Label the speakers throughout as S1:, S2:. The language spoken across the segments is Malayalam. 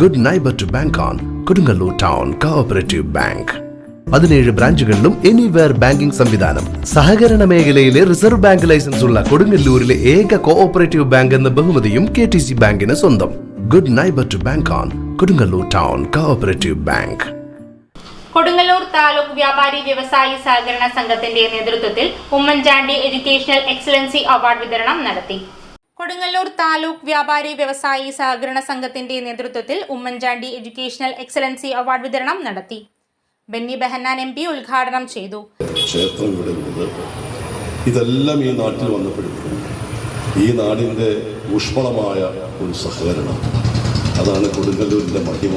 S1: Good neighbour to bank on Kodungallur town cooperative bank പതിനേഴ് ബ്രാഞ്ചുകളിലും എനിവെയർ ബാങ്കിംഗ് സംവിധാനം. സഹകരണ മേഖലയിലെ റിസർവ് ബാങ്ക് ലൈസൻസ് ഉള്ള കൊടുങ്ങല്ലൂരിലെ ഏക കോഓപ്പറേറ്റീവ് ബാങ്ക് എന്ന ബഹുമതിയും കെ ടി സി ബാങ്കിന് സ്വന്തം. Good neighbour to bank on Kodungallur town cooperative bank
S2: Kodungallur taluk വ്യാപാരി വ്യവസായി സഹകരണ സംഘത്തിന്റെ നേതൃത്വത്തിൽ ഉമ്മൻചാണ്ടി എഡ്യൂക്കേഷണൽ എക്സലൻസി അവാർഡ് വിതരണം നടത്തി. കൊടുങ്ങല്ലൂർ താലൂക്ക് വ്യാപാരി വ്യവസായി സഹകരണ സംഘത്തിന്റെ നേതൃത്വത്തിൽ ഉമ്മൻചാണ്ടി എഡ്യൂക്കേഷണൽ എക്സലൻസി അവാർഡ് വിതരണം നടത്തി. ബെന്നി ബെഹന്നാൻ എം പി ഉദ്ഘാടനം ചെയ്തു.
S3: ക്ഷേത്രം ഇവിടെ ഇതെല്ലാം ഈ നാട്ടിൽ വന്നപ്പോഴും ഈ നാടിന്റെ ഊഷ്മളമായ ഒരു സഹകരണം. അതാണ് കൊടുങ്ങല്ലൂരിന്റെ മഹിമ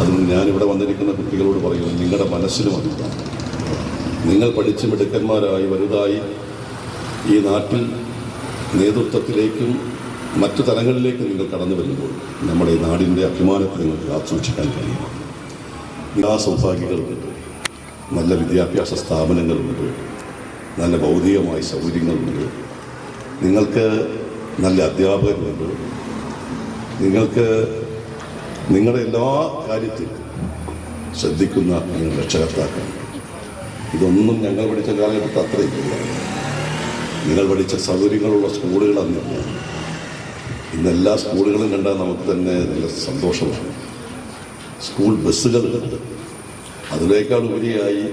S3: അത് ഞാനിവിടെ വന്നിരിക്കുന്ന കുട്ടികളോട് പറയുന്നു നിങ്ങളുടെ മനസ്സിലും അതുണ്ടാകും നിങ്ങൾ പഠിച്ച് മിടുക്കന്മാരായി വലുതായി ഈ നാട്ടിൽ നേതൃത്വത്തിലേക്കും മറ്റു തലങ്ങളിലേക്കും നിങ്ങൾ കടന്നു വരുമ്പോൾ നമ്മുടെ ഈ നാടിന്റെ അഭിമാനത്തെ നിങ്ങൾക്ക് കാത്തുസൂക്ഷിക്കാൻ കഴിയും. എല്ലാ സൗഭാഗ്യങ്ങളുണ്ട് നല്ല വിദ്യാഭ്യാസ സ്ഥാപനങ്ങളുണ്ട് നല്ല ഭൗതികമായ സൗകര്യങ്ങളുണ്ട് നിങ്ങൾക്ക് നല്ല അധ്യാപകരുണ്ട് നിങ്ങൾക്ക് നിങ്ങളുടെ എല്ലാ കാര്യത്തിലും ശ്രദ്ധിക്കുന്ന നിങ്ങൾ രക്ഷകർത്താക്കൾ ഇതൊന്നും ഞങ്ങൾ പഠിച്ച കാലഘട്ടത്തിൽ അത്രയില്ല നിങ്ങൾ പഠിച്ച സൗകര്യങ്ങളുള്ള സ്കൂളുകൾ അന്നില്ല ഇന്ന്. എല്ലാ സ്കൂളുകളും കണ്ടാൽ നമുക്ക് തന്നെ നല്ല സന്തോഷമാണ്. സ്കൂൾ ബസ്സുകളുണ്ട്. അതിനേക്കാൾ ഉപരിയായി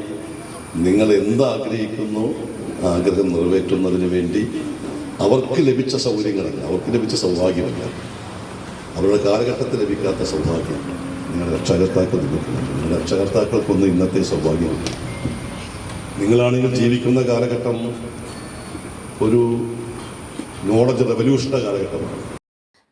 S3: നിങ്ങൾ എന്താഗ്രഹിക്കുന്നു ആഗ്രഹം നിറവേറ്റുന്നതിന് വേണ്ടി അവർക്ക് ലഭിച്ച സൗകര്യങ്ങളല്ല അവർക്ക് ലഭിച്ച സൗഭാഗ്യമല്ല. അവരുടെ കാലഘട്ടത്തിൽ ലഭിക്കാത്ത സൗഭാഗ്യം നിങ്ങളുടെ രക്ഷകർത്താക്കൾ നിങ്ങൾക്കുണ്ട്. നിങ്ങളുടെ രക്ഷകർത്താക്കൾക്കൊന്നും ഇന്നത്തെ സൗഭാഗ്യമില്ല. നിങ്ങളാണെങ്കിൽ ജീവിക്കുന്ന കാലഘട്ടം ഒരു നോളജ് റെവല്യൂഷന്റെ കാലഘട്ടമാണ്.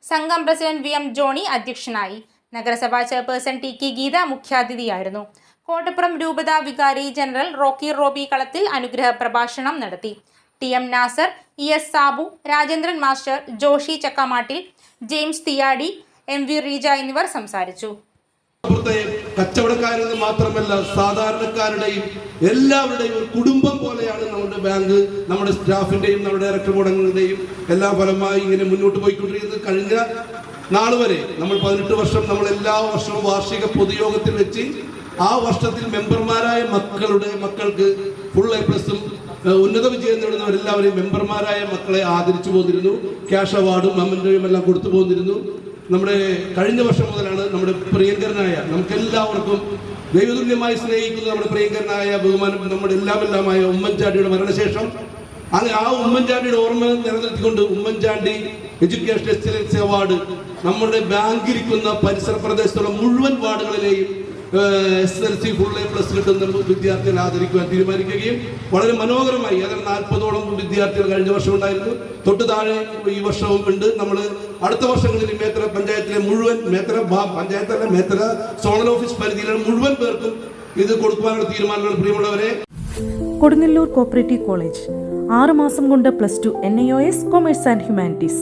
S2: സംഘം പ്രസിഡന്റ് വി എം ജോണി അധ്യക്ഷനായി. നഗരസഭാ ചെയർപേഴ്സൺ ടി കെ ഗീത മുഖ്യാതിഥിയായിരുന്നു. കോട്ടപ്പുറം രൂപത വികാരി ജനറൽ റോക്കി റോബി കളത്തിൽ അനുഗ്രഹ പ്രഭാഷണം നടത്തി. T M Nasar E S Sabu Rajendran master Joshy Chakkamattil James Thiyadi M V Reeja എന്നിവർ സംസാരിച്ചു.
S4: കച്ചവടക്കാരെന്ന് മാത്രമല്ല സാധാരണക്കാരുടെയും എല്ലാവരുടെയും ഒരു കുടുംബം പോലെയാണ് ബാങ്ക് നമ്മുടെ സ്റ്റാഫിന്റെയും നമ്മുടെ ഡയറക്ടർ ബോർഡുകളുടെയും എല്ലാ ഫലമായി ഇങ്ങനെ മുന്നോട്ട് പോയിക്കൊണ്ടിരിക്കുന്നത്. കഴിഞ്ഞ നാൾ വരെ നമ്മൾ പതിനെട്ട് വർഷം നമ്മൾ എല്ലാ വർഷവും വാർഷിക പൊതുയോഗത്തിൽ വെച്ച് ആ വർഷത്തിൽ മെമ്പർമാരായ മക്കളുടെ മക്കൾക്ക് ഫുൾ എ പ്ലസും ഉന്നത വിജയം നേടുന്നവരെല്ലാവരെയും മെമ്പർമാരായ മക്കളെ ആദരിച്ചു പോന്നിരുന്നു. ക്യാഷ് അവാർഡും മെമ്മന്റെയും എല്ലാം കൊടുത്തു പോന്നിരുന്നു. നമ്മുടെ കഴിഞ്ഞ വർഷം മുതലാണ് നമ്മുടെ പ്രിയങ്കരനായ നമുക്കെല്ലാവർക്കും ദൈവതുല്യമായി സ്നേഹിക്കുന്ന നമ്മുടെ പ്രിയങ്കരനായ ബഹുമാനം നമ്മുടെ എല്ലാം എല്ലാമായ ഉമ്മൻചാണ്ടിയുടെ മരണശേഷം അങ്ങനെ ആ ഉമ്മൻചാണ്ടിയുടെ ഓർമ്മ നിലനിർത്തിക്കൊണ്ട് ഉമ്മൻചാണ്ടി എഡ്യൂക്കേഷൻ എക്സലൻസ് അവാർഡ് നമ്മുടെ ബാങ്കിരിക്കുന്ന പരിസര പ്രദേശത്തുള്ള മുഴുവൻ വാർഡുകളിലെയും S L C full A plus കിട്ടുന്ന വിദ്യാർത്ഥികളെ ആദരിക്കുവാൻ തീരുമാനിക്കുകയും വളരെ മനോഹരമായി ഏതാണ്ട് നാൽപ്പതോളം വിദ്യാർത്ഥികൾ കഴിഞ്ഞ വർഷം ഉണ്ടായിരുന്നു. തൊട്ട് താഴെ ഈ വർഷവും ഉണ്ട്. നമ്മൾ അടുത്ത വർഷങ്ങളിൽ മേത്ര പഞ്ചായത്തിലെ മുഴുവൻ മേത്ര പഞ്ചായത്തിലെ മേത്ര സോണൽ ഓഫീസ് പരിധിയിലുള്ള മുഴുവൻ പേർക്കും ഇത് കൊടുക്കുവാനുള്ള തീരുമാനങ്ങൾ പ്രിയമുള്ളവരെ.
S5: Kodungallur cooperative college. ആറ് മാസം കൊണ്ട് plus two N I O S commerce and humanities